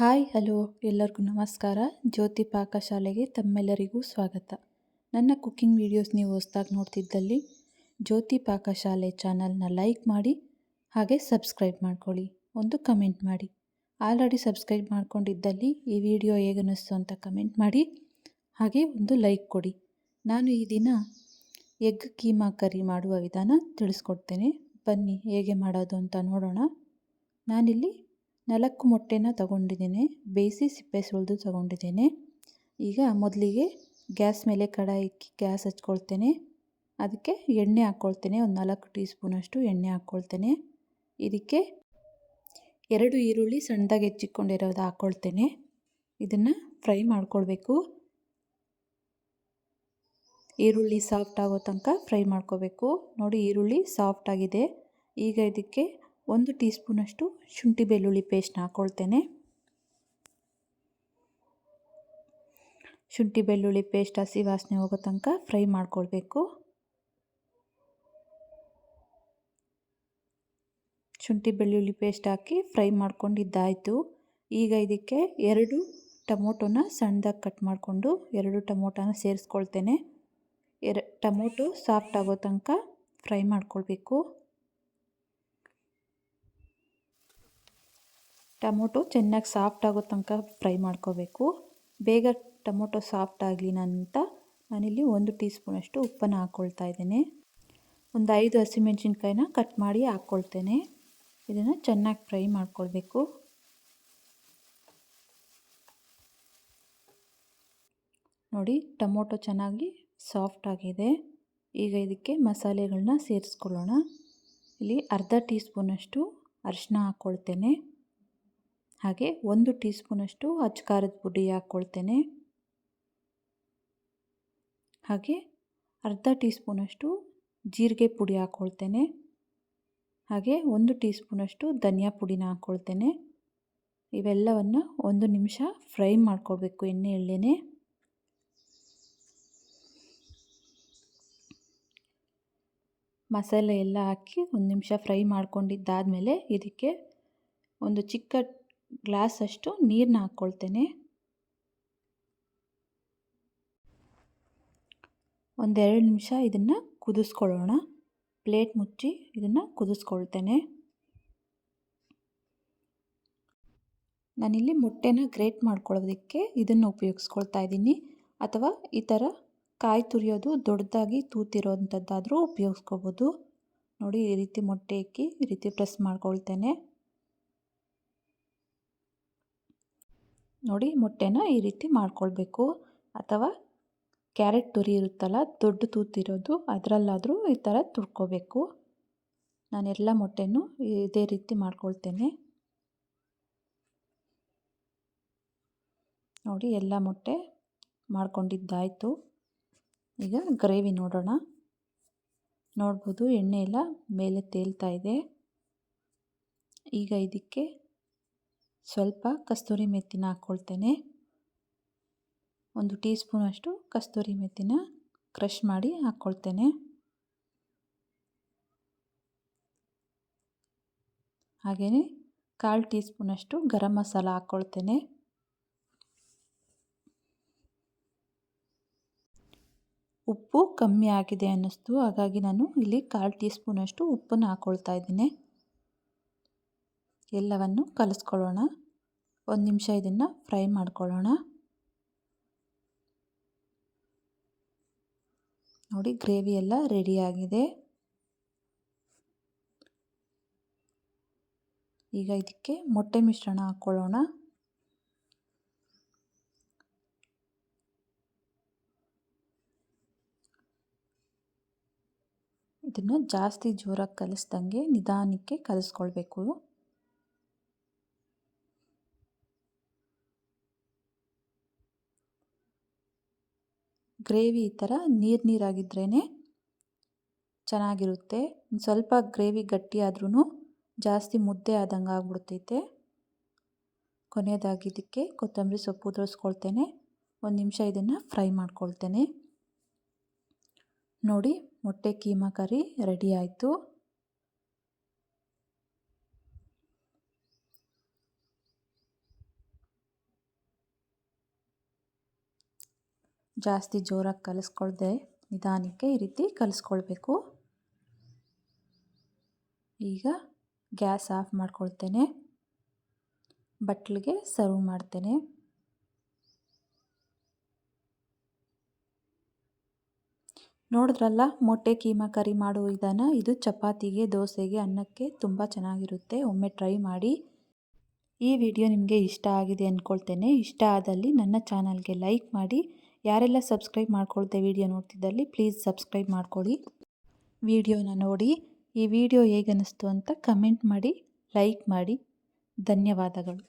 Hi, hello, ಎಲ್ಲರಿಗೂ ನಮಸ್ಕಾರ. ಜ್ಯೋತಿ ಪಾಕಶಾಲೆಗೆ ತಮ್ಮೆಲ್ಲರಿಗೂ ಸ್ವಾಗತ. ನನ್ನ ಕುಕ್ಕಿಂಗ್ ವೀಡಿಯೋಸ್ ನೀವು ಹೊಸ್ದಾಗಿ ನೋಡ್ತಿದ್ದಲ್ಲಿ, ಜ್ಯೋತಿ ಪಾಕಶಾಲೆ ಚಾನಲ್ನ ಲೈಕ್ ಮಾಡಿ, ಹಾಗೆ ಸಬ್ಸ್ಕ್ರೈಬ್ ಮಾಡ್ಕೊಳ್ಳಿ. ಒಂದು ಕಮೆಂಟ್ ಮಾಡಿ. ಆಲ್ರೆಡಿ ಸಬ್ಸ್ಕ್ರೈಬ್ ಮಾಡ್ಕೊಂಡಿದ್ದಲ್ಲಿ ಈ ವಿಡಿಯೋ ಹೇಗನ್ನಿಸ್ತು ಅಂತ ಕಮೆಂಟ್ ಮಾಡಿ, ಹಾಗೆ ಒಂದು ಲೈಕ್ ಕೊಡಿ. ನಾನು ಈ ದಿನ ಎಗ್ ಕೀಮಾ ಕರಿ ಮಾಡುವ ವಿಧಾನ ತಿಳಿಸ್ಕೊಡ್ತೇನೆ. ಬನ್ನಿ, ಹೇಗೆ ಮಾಡೋದು ಅಂತ ನೋಡೋಣ. ನಾನಿಲ್ಲಿ ನಾಲ್ಕು ಮೊಟ್ಟೆನ ತಗೊಂಡಿದ್ದೀನಿ, ಬೇಯಿಸಿ ಸಿಪ್ಪೆ ಸುಳಿದು ತಗೊಂಡಿದ್ದೇನೆ. ಈಗ ಮೊದಲಿಗೆ ಗ್ಯಾಸ್ ಮೇಲೆ ಕಡಾಯಿ ಇಕ್ಕಿ ಗ್ಯಾಸ್ ಹಚ್ಕೊಳ್ತೇನೆ. ಅದಕ್ಕೆ ಎಣ್ಣೆ ಹಾಕ್ಕೊಳ್ತೇನೆ, ಒಂದು ನಾಲ್ಕು ಟೀ ಸ್ಪೂನಷ್ಟು ಎಣ್ಣೆ ಹಾಕ್ಕೊಳ್ತೇನೆ. ಇದಕ್ಕೆ ಎರಡು ಈರುಳ್ಳಿ ಸಣ್ಣದಾಗಿ ಹೆಚ್ಚಿಕೊಂಡಿರೋದು ಹಾಕ್ಕೊಳ್ತೇನೆ. ಇದನ್ನು ಫ್ರೈ ಮಾಡ್ಕೊಳ್ಬೇಕು. ಈರುಳ್ಳಿ ಸಾಫ್ಟ್ ಆಗೋ ತನಕ ಫ್ರೈ ಮಾಡ್ಕೋಬೇಕು ನೋಡಿ, ಈರುಳ್ಳಿ ಸಾಫ್ಟ್ ಆಗಿದೆ. ಈಗ ಇದಕ್ಕೆ ಒಂದು ಟೀ ಸ್ಪೂನಷ್ಟು ಶುಂಠಿ ಬೆಳ್ಳುಳ್ಳಿ ಪೇಸ್ಟ್ನ ಹಾಕ್ಕೊಳ್ತೇನೆ ಶುಂಠಿ ಬೆಳ್ಳುಳ್ಳಿ ಪೇಸ್ಟ್ ಹಸಿ ವಾಸನೆ ಹೋಗೋ ತನಕ ಫ್ರೈ ಮಾಡ್ಕೊಳ್ಬೇಕು. ಶುಂಠಿ ಬೆಳ್ಳುಳ್ಳಿ ಪೇಸ್ಟ್ ಹಾಕಿ ಫ್ರೈ ಮಾಡ್ಕೊಂಡಿದ್ದಾಯಿತು. ಈಗ ಇದಕ್ಕೆ ಎರಡು ಟೊಮೊಟೊನ ಸಣ್ಣದಾಗಿ ಕಟ್ ಮಾಡಿಕೊಂಡು ಎರಡು ಟೊಮೊಟೊನ ಸೇರಿಸ್ಕೊಳ್ತೇನೆ. ಎರ, ಟೊಮೊಟೊ ಸಾಫ್ಟ್ ಆಗೋ ತನಕ ಫ್ರೈ ಮಾಡ್ಕೊಳ್ಬೇಕು. ಟೊಮೊಟೊ ಚೆನ್ನಾಗಿ ಸಾಫ್ಟ್ ಆಗೋ ತನಕ ಫ್ರೈ ಮಾಡ್ಕೋಬೇಕು. ಬೇಗ ಟೊಮೊಟೊ ಸಾಫ್ಟ್ ಆಗಲಿ ಅಂತ ನಾನಿಲ್ಲಿ ಒಂದು ಟೀ ಸ್ಪೂನಷ್ಟು ಉಪ್ಪನ್ನು ಹಾಕ್ಕೊಳ್ತಾ ಇದ್ದೇನೆ. ಒಂದು ಐದು ಹಸಿಮೆಣಸಿನ್ಕಾಯಿನ ಕಟ್ ಮಾಡಿ ಹಾಕ್ಕೊಳ್ತೇನೆ ಇದನ್ನು ಚೆನ್ನಾಗಿ ಫ್ರೈ ಮಾಡ್ಕೊಳ್ಬೇಕು. ನೋಡಿ ಟೊಮೊಟೊ ಚೆನ್ನಾಗಿ ಸಾಫ್ಟ್ ಆಗಿದೆ. ಈಗ ಇದಕ್ಕೆ ಮಸಾಲೆಗಳನ್ನ ಸೇರಿಸ್ಕೊಳ್ಳೋಣ. ಇಲ್ಲಿ ಅರ್ಧ ಟೀ ಸ್ಪೂನಷ್ಟು ಅರಿಶಿನ ಹಾಕ್ಕೊಳ್ತೇನೆ ಹಾಗೆ ಒಂದು ಟೀ ಸ್ಪೂನಷ್ಟು ಅಚ್ಕಾರದ ಪುಡಿ ಹಾಕ್ಕೊಳ್ತೇನೆ. ಹಾಗೆ ಅರ್ಧ ಟೀ ಸ್ಪೂನಷ್ಟು ಜೀರಿಗೆ ಪುಡಿ ಹಾಕ್ಕೊಳ್ತೇನೆ. ಹಾಗೆ ಒಂದು ಟೀ ಸ್ಪೂನಷ್ಟು ಧನಿಯಾ ಪುಡಿನ ಹಾಕ್ಕೊಳ್ತೇನೆ. ಇವೆಲ್ಲವನ್ನು ಒಂದು ನಿಮಿಷ ಫ್ರೈ ಮಾಡ್ಕೊಳ್ಬೇಕು ಎಣ್ಣೆ ಎಳ್ಳೆನೆ. ಮಸಾಲೆ ಎಲ್ಲ ಹಾಕಿ ಒಂದು ನಿಮಿಷ ಫ್ರೈ ಮಾಡ್ಕೊಂಡಿದ್ದಾದಮೇಲೆ ಇದಕ್ಕೆ ಒಂದು ಚಿಕ್ಕ ಗ್ಲಾಸಷ್ಟು ನೀರನ್ನ ಹಾಕ್ಕೊಳ್ತೇನೆ. ಒಂದೆರಡು ನಿಮಿಷ ಇದನ್ನು ಕುದಿಸ್ಕೊಳ್ಳೋಣ. ಪ್ಲೇಟ್ ಮುಚ್ಚಿ ಇದನ್ನು ಕುದಿಸ್ಕೊಳ್ತೇನೆ. ನಾನಿಲ್ಲಿ ಮೊಟ್ಟೆನ ಗ್ರೇಟ್ ಮಾಡ್ಕೊಳ್ಳೋದಕ್ಕೆ ಇದನ್ನು ಉಪಯೋಗಿಸ್ಕೊಳ್ತಾ ಇದ್ದೀನಿ. ಅಥವಾ ಈ ಥರ ಕಾಯಿ ತುರಿಯೋದು ದೊಡ್ಡದಾಗಿ ತೂತಿರೋಂಥದ್ದಾದರೂ ಉಪಯೋಗಿಸ್ಕೋಬೋದು. ನೋಡಿ ಈ ರೀತಿ ಮೊಟ್ಟೆ ಇಕ್ಕಿ ಈ ರೀತಿ ಪ್ರೆಸ್ ಮಾಡ್ಕೊಳ್ತೇನೆ. ನೋಡಿ ಮೊಟ್ಟೆನ ಈ ರೀತಿ ಮಾಡ್ಕೊಳ್ಬೇಕು. ಅಥವಾ ಕ್ಯಾರೆಟ್ ತುರಿ ಇರುತ್ತಲ್ಲ, ದೊಡ್ಡ ತೂತಿರೋದು ಅದರಲ್ಲಾದರೂ ಈ ಥರ ತುರ್ಕೋಬೇಕು. ನಾನೆಲ್ಲ ಮೊಟ್ಟೆನೂ ಇದೇ ರೀತಿ ಮಾಡ್ಕೊಳ್ತೇನೆ. ನೋಡಿ, ಎಲ್ಲ ಮೊಟ್ಟೆ ಮಾಡ್ಕೊಂಡಿದ್ದಾಯಿತು. ಈಗ ಗ್ರೇವಿ ನೋಡೋಣ. ನೋಡ್ಬೋದು, ಎಣ್ಣೆ ಎಲ್ಲ ಮೇಲೆ ತೇಲ್ತಾ ಇದೆ. ಈಗ ಇದಕ್ಕೆ ಸ್ವಲ್ಪ ಕಸ್ತೂರಿ ಮೆತ್ತಿನ ಹಾಕ್ಕೊಳ್ತೇನೆ. ಒಂದು ಟೀ ಸ್ಪೂನಷ್ಟು ಕಸ್ತೂರಿ ಮೆತ್ತಿನ ಕ್ರಷ್ ಮಾಡಿ ಹಾಕ್ಕೊಳ್ತೇನೆ. ಹಾಗೆಯೇ ಕಾಲು ಟೀ ಸ್ಪೂನಷ್ಟು ಗರಂ ಮಸಾಲ ಹಾಕ್ಕೊಳ್ತೇನೆ. ಉಪ್ಪು ಕಮ್ಮಿ ಆಗಿದೆ ಅನ್ನಿಸ್ತು, ಹಾಗಾಗಿ ನಾನು ಇಲ್ಲಿ ಕಾಲು ಟೀ ಸ್ಪೂನಷ್ಟು ಉಪ್ಪನ್ನು ಹಾಕ್ಕೊಳ್ತಾ ಇದ್ದೀನಿ. ಎಲ್ಲವನ್ನು ಕಲಿಸ್ಕೊಳ್ಳೋಣ. ಒಂದು ನಿಮಿಷ ಇದನ್ನು ಫ್ರೈ ಮಾಡ್ಕೊಳ್ಳೋಣ. ನೋಡಿ, ಗ್ರೇವಿ ಎಲ್ಲ ರೆಡಿಯಾಗಿದೆ ಈಗ ಇದಕ್ಕೆ ಮೊಟ್ಟೆ ಮಿಶ್ರಣ ಹಾಕ್ಕೊಳ್ಳೋಣ. ಇದನ್ನು ಜಾಸ್ತಿ ಜೋರಾಗಿ ಕಲಿಸ್ದಂಗೆ ನಿಧಾನಕ್ಕೆ ಕಲಿಸ್ಕೊಳ್ಬೇಕು. ಗ್ರೇವಿ ಈ ಥರ ನೀರು ನೀರಾಗಿದ್ರೇ ಚೆನ್ನಾಗಿರುತ್ತೆ. ಸ್ವಲ್ಪ ಗ್ರೇವಿ ಗಟ್ಟಿ ಆದ್ರೂ ಜಾಸ್ತಿ ಮುದ್ದೆ ಆದಂಗೆ ಆಗ್ಬಿಡ್ತೈತೆ. ಕೊನೆಯದಾಗಿ ಇದಕ್ಕೆ ಕೊತ್ತಂಬರಿ ಸೊಪ್ಪು ಉದುರಿಸ್ಕೊಳ್ತೇನೆ. ಒಂದು ನಿಮಿಷ ಇದನ್ನು ಫ್ರೈ ಮಾಡ್ಕೊಳ್ತೇನೆ. ನೋಡಿ ಮೊಟ್ಟೆ ಕೀಮಾ ಕರಿ ರೆಡಿ ಆಯಿತು. ಜಾಸ್ತಿ ಜೋರಾಗಿ ಕಲಿಸ್ಕೊಳ್ದೆ ನಿಧಾನಕ್ಕೆ ಈ ರೀತಿ ಕಲಿಸ್ಕೊಳ್ಬೇಕು. ಈಗ ಗ್ಯಾಸ್ ಆಫ್ ಮಾಡ್ಕೊಳ್ತೇನೆ. ಬಟ್ಲಿಗೆ ಸರ್ವ್ ಮಾಡ್ತೇನೆ. ನೋಡಿದ್ರಲ್ಲ, ಮೊಟ್ಟೆ ಕೀಮಾ ಕರಿ ಮಾಡೋ ವಿಧಾನ ಇದು ಚಪಾತಿಗೆ, ದೋಸೆಗೆ, ಅನ್ನಕ್ಕೆ ತುಂಬ ಚೆನ್ನಾಗಿರುತ್ತೆ. ಒಮ್ಮೆ ಟ್ರೈ ಮಾಡಿ. ಈ ವಿಡಿಯೋ ನಿಮಗೆ ಇಷ್ಟ ಆಗಿದೆ ಅಂದ್ಕೊಳ್ತೇನೆ ಇಷ್ಟ ಆದಲ್ಲಿ ನನ್ನ ಚಾನಲ್ಗೆ ಲೈಕ್ ಮಾಡಿ. ಯಾರೆಲ್ಲ ಸಬ್ಸ್ಕ್ರೈಬ್ ಮಾಡ್ಕೊಳ್ತೆ ವಿಡಿಯೋ ನೋಡ್ತಿದ್ದಲ್ಲಿ ಪ್ಲೀಸ್ ಸಬ್ಸ್ಕ್ರೈಬ್ ಮಾಡ್ಕೊಳ್ಳಿ ವಿಡಿಯೋನ ನೋಡಿ. ಈ ವಿಡಿಯೋ ಹೇಗೆ ಅನ್ನಿಸ್ತು ಅಂತ ಕಮೆಂಟ್ ಮಾಡಿ ಲೈಕ್ ಮಾಡಿ. ಧನ್ಯವಾದಗಳು.